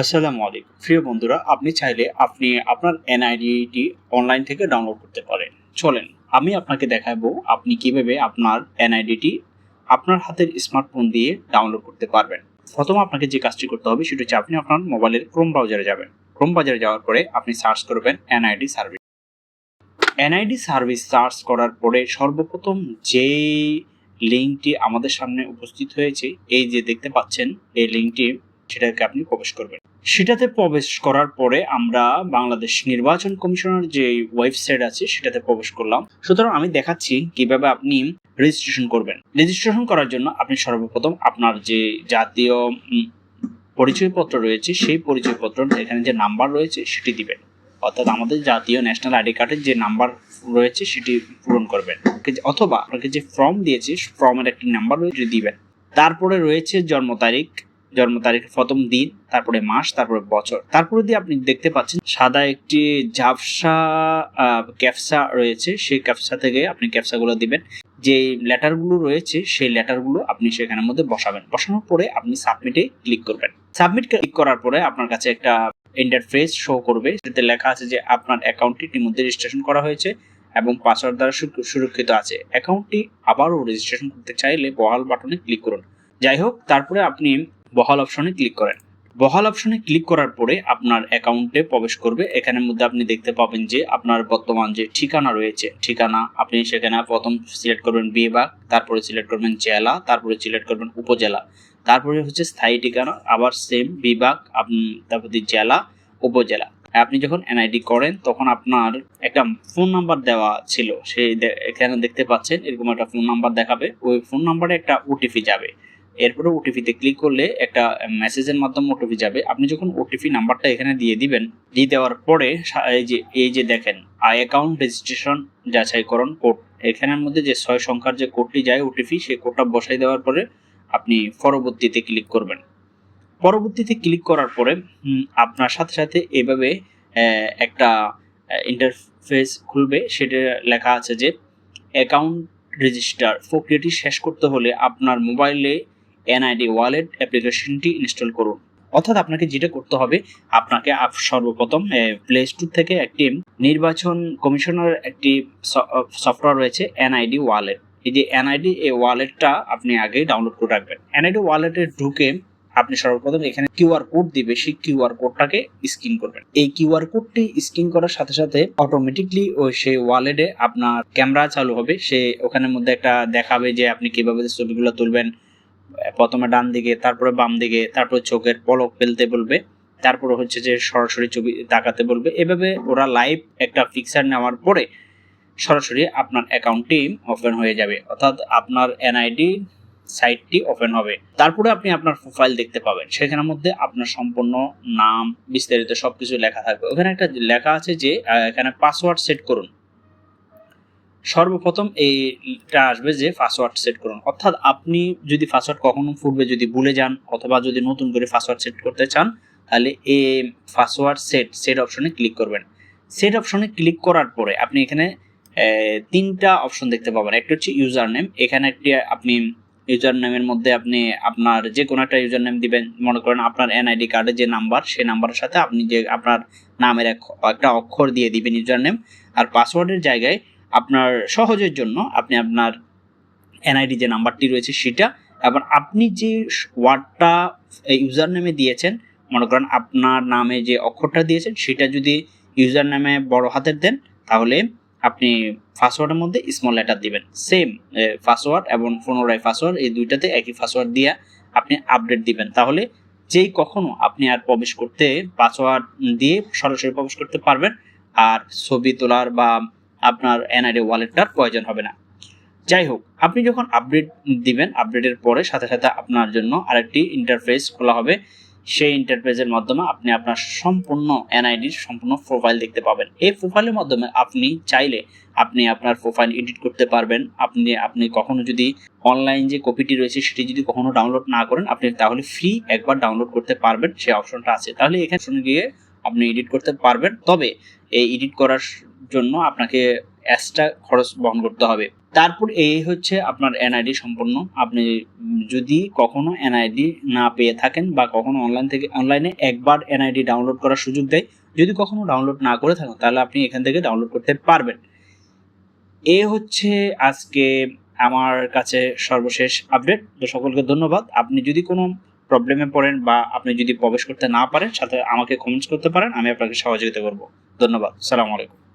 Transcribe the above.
আসসালামু আলাইকুম। প্রিয় বন্ধুরা, আপনি চাইলে আপনি আপনার এনআইডিটি অনলাইন থেকে ডাউনলোড করতে পারেন। চলেন, আমি আপনাকে দেখাবো আপনি কীভাবে আপনার এনআইডিটি আপনার হাতের স্মার্টফোন দিয়ে ডাউনলোড করতে পারবেন। প্রথম আপনাকে যে কাজটি করতে হবে, সেটা হচ্ছে আপনি আপনার মোবাইলের ক্রোম ব্রাউজারে যাবেন। ক্রোম ব্রাউজারে যাওয়ার পরে আপনি সার্চ করবেন NID service NID service search করার পরে সর্বপ্রথম যে লিঙ্কটি আমাদের সামনে উপস্থিত হয়েছে, এই যে দেখতে পাচ্ছেন, এই লিঙ্কটি সেটাকে আপনি প্রবেশ করবেন। সেটাতে প্রবেশ করার পরে আমরা বাংলাদেশ নির্বাচন কমিশনের যে ওয়েবসাইট আছে, সেটাতে প্রবেশ করলাম। সুতরাং আমি দেখাচ্ছি কীভাবে আপনি রেজিস্ট্রেশন করবেন। রেজিস্ট্রেশন করার জন্য আপনি সর্বপ্রথম আপনার যে জাতীয় পরিচয়পত্র রয়েছে, সেই পরিচয়পত্র, এখানে যে নাম্বার রয়েছে, সেটি দিবেন। অর্থাৎ আমাদের জাতীয় ন্যাশনাল আইডি কার্ডের যে নাম্বার রয়েছে, সেটি পূরণ করবেন। অথবা আপনাকে যে ফর্ম দিয়েছে ফর্মের একটি নাম্বার রয়েছে দিবেন। তারপরে রয়েছে জন্ম তারিখ জন্ম তারিখের প্রথম দিন, তারপরে মাস, তারপরে বছর। তারপরে দিয়ে আপনি দেখতে পাচ্ছেন সাদা একটি ঝাপসা ক্যাপসা রয়েছে। সেই ক্যাপসা থেকে আপনি ক্যাপসাগুলো দিবেন। যে লেটারগুলো রয়েছে, সেই লেটারগুলো আপনি সেখানের মধ্যে বসাবেন। বসানোর পরে আপনি সাবমিটে ক্লিক করবেন। সাবমিট ক্লিক করার পরে আপনার কাছে একটা ইন্টারফেস শো করবে। যেতে লেখা আছে যে আপনার অ্যাকাউন্টটি ইতিমধ্যে রেজিস্ট্রেশন করা হয়েছে এবং পাসওয়ার্ড দ্বারা সুরক্ষিত আছে। অ্যাকাউন্টটি আবারও রেজিস্ট্রেশন করতে চাইলে বহাল বাটনে ক্লিক করুন। যাই হোক, তারপরে আপনি বহাল অপশনে ক্লিক করেন। বহাল অপশনে ক্লিক করার পরে আপনার অ্যাকাউন্টে প্রবেশ করবে। এখানের মধ্যে আপনি দেখতে পাবেন যে আপনার বর্তমান যে ঠিকানা রয়েছে, ঠিকানা আপনি সেখানে প্রথম সিলেক্ট করবেন বিভাগ তারপরে সিলেক্ট করবেন জেলা, তারপরে সিলেক্ট করবেন উপজেলা। তারপরে হচ্ছে স্থায়ী ঠিকানা, আবার সেম বিভাগ, আপনি তারপরে জেলা, উপজেলা। আপনি যখন এনআইডি করেন, তখন আপনার একটা ফোন নাম্বার দেওয়া ছিল। সেই এখানে দেখতে পাচ্ছেন, এরকম একটা ফোন নাম্বার দেখাবে। ওই ফোন নাম্বারে একটা ওটিপি যাবে। এরপরে ওটিপিতে ক্লিক করলে একটা মেসেজের মাধ্যমে ওটিপি যাবে। আপনি যখন ওটিপি নাম্বারটা এখানে দিয়ে দিবেন, দিয়ে দেওয়ার পরে এই যে এই যে দেখেন আই অ্যাকাউন্ট রেজিস্ট্রেশন যাচাইকরণ কোড এখানের মধ্যে যে ছয় সংখ্যার যে কোডটি যায় ওটিপি সেই কোডটা বসাই দেওয়ার পরে আপনি পরবর্তীতে ক্লিক করবেন। পরবর্তীতে ক্লিক করার পরে আপনার সাথে সাথে এভাবে একটা ইন্টারফেস খুলবে। সেটা লেখা আছে যে অ্যাকাউন্ট রেজিস্টার প্রক্রিয়াটি শেষ করতে হলে আপনার মোবাইলে এনআইডি ওয়ালেট অ্যাপ্লিকেশনটি ইনস্টল করুন। অর্থাৎ আপনাকে যেটা করতে হবে, আপনাকে সর্বপ্রথম প্লে স্টোর থেকে একটি নির্বাচন কমিশনের একটি সফটওয়্যার রয়েছে, এনআইডি ওয়ালেট। এই যে এনআইডি, এই ওয়ালেটটা আপনি আগে ডাউনলোড করে রাখবেন। এনআইডি ওয়ালেটে ঢুকে আপনি সর্বপ্রথম এখানে কিউআর কোড দিবে, সেই কিউআর কোডটাকে স্ক্যান করবেন। এই কিউআর কোডটি স্ক্যান করার সাথে সাথে অটোমেটিকলি ওই সেই ওয়ালেটে আপনার ক্যামেরা চালু হবে। সে ওখানের মধ্যে একটা দেখাবে যে আপনি কীভাবে ছবিগুলো তুলবেন প্রথমে ডান দিকে, তারপরে বাম দিকে, তারপরে চোখের পলক ফেলতে বলবে, তারপরে হচ্ছে যে সরাসরি ছবি তাকাতে বলবে। এভাবে ওরা লাইভ একটা পিকচার নেওয়ার পরে সরাসরি আপনার অ্যাকাউন্টটি ওপেন হয়ে যাবে, অর্থাৎ আপনার এনআইডি সাইটটি ওপেন হবে। তারপরে আপনি আপনার প্রোফাইল দেখতে পাবেন, সেখানের মধ্যে আপনার সম্পূর্ণ নাম, বিস্তারিত সবকিছু লেখা থাকবে। ওখানে একটা লেখা আছে যে এখানে পাসওয়ার্ড সেট করুন। সর্বপ্রথম এইটা আসবে যে পাসওয়ার্ড সেট করুন। অর্থাৎ আপনি যদি পাসওয়ার্ড কখনো পূর্বে যদি ভুলে যান অথবা যদি নতুন করে পাসওয়ার্ড সেট করতে চান, তাহলে এই পাসওয়ার্ড সেট সেট অপশনে ক্লিক করবেন। সেট অপশনে ক্লিক করার পরে আপনি এখানে তিনটা অপশন দেখতে পাবেন। একটা হচ্ছে ইউজার নেম এখানে একটি, আপনি ইউজার নেমের মধ্যে আপনি আপনার যে কোনো একটা ইউজার নেম দিবেন। মনে করেন আপনার এনআইডি কার্ডের যে নাম্বার সেই নাম্বারের সাথে আপনি যে আপনার নামের এক, একটা অক্ষর দিয়ে দিবেন ইউজার নেম আর পাসওয়ার্ডের জায়গায় আপনার সহজের জন্য আপনি আপনার এনআইডি যে নাম্বারটি রয়েছে সেটা, এবং আপনি যে ওয়ার্ডটা ইউজার নেমে দিয়েছেন, মনে করেন আপনার নামে যে অক্ষরটা দিয়েছেন, সেটা যদি ইউজার নামে বড় হাতের দেন, তাহলে আপনি পাসওয়ার্ডের মধ্যে স্মল লেটার দিবেন। সেম পাসওয়ার্ড এবং পুনরায় পাসওয়ার্ড এই দুইটাতে একই পাসওয়ার্ড দিয়ে আপনি আপডেট দিবেন। তাহলে যেই কখনো আপনি আর প্রবেশ করতে পাসওয়ার্ড দিয়ে সরাসরি প্রবেশ করতে পারবেন, আর ছবি তোলার বা আপনার এনআইডি ওয়ালেটটার প্রয়োজন হবে না। যাই হোক আপনি যখন আপডেট দিবেন আপডেটের পরে সাথে সাথে আপনার জন্য আরেকটি ইন্টারফেস খোলা হবে। সেই ইন্টারফেসের মাধ্যমে আপনি আপনার সম্পূর্ণ এনআইডির সম্পূর্ণ প্রোফাইল দেখতে পাবেন। এই প্রোফাইলের মাধ্যমে আপনি চাইলে আপনি আপনার প্রোফাইল এডিট করতে পারবেন। আপনি আপনি কখনো যদি অনলাইন যে কপিটি রয়েছে, সেটি যদি কখনো ডাউনলোড না করেন, আপনি তাহলে ফ্রি একবার ডাউনলোড করতে পারবেন। সেই অপশনটা আছে। তাহলে এখানে শুনে গিয়ে আপনি এডিট করতে পারবেন। তবে এই এডিট করার জন্য আপনাকে এক্সট্রা খরচ বহন করতে হবে। তারপর এই হচ্ছে আপনার এনআইডি সম্পন্ন। আপনি যদি কখনো এনআইডি না পেয়ে থাকেন বা কখনো অনলাইন থেকে অনলাইনে একবার এনআইডি ডাউনলোড করার সুযোগ দেয়, যদি কখনো ডাউনলোড না করে থাকেন, তাহলে আপনি এখান থেকে ডাউনলোড করতে পারবেন। এ হচ্ছে আজকে আমার কাছে সর্বশেষ আপডেট তো সকলকে ধন্যবাদ। আপনি যদি কোনো প্রবলেমে পড়েন বা আপনি যদি প্রবেশ করতে না পারেন, সাথে আমাকে কমেন্টস করতে পারেন, আমি আপনাকে সহযোগিতা করব। ধন্যবাদ। সালাম আলাইকুম।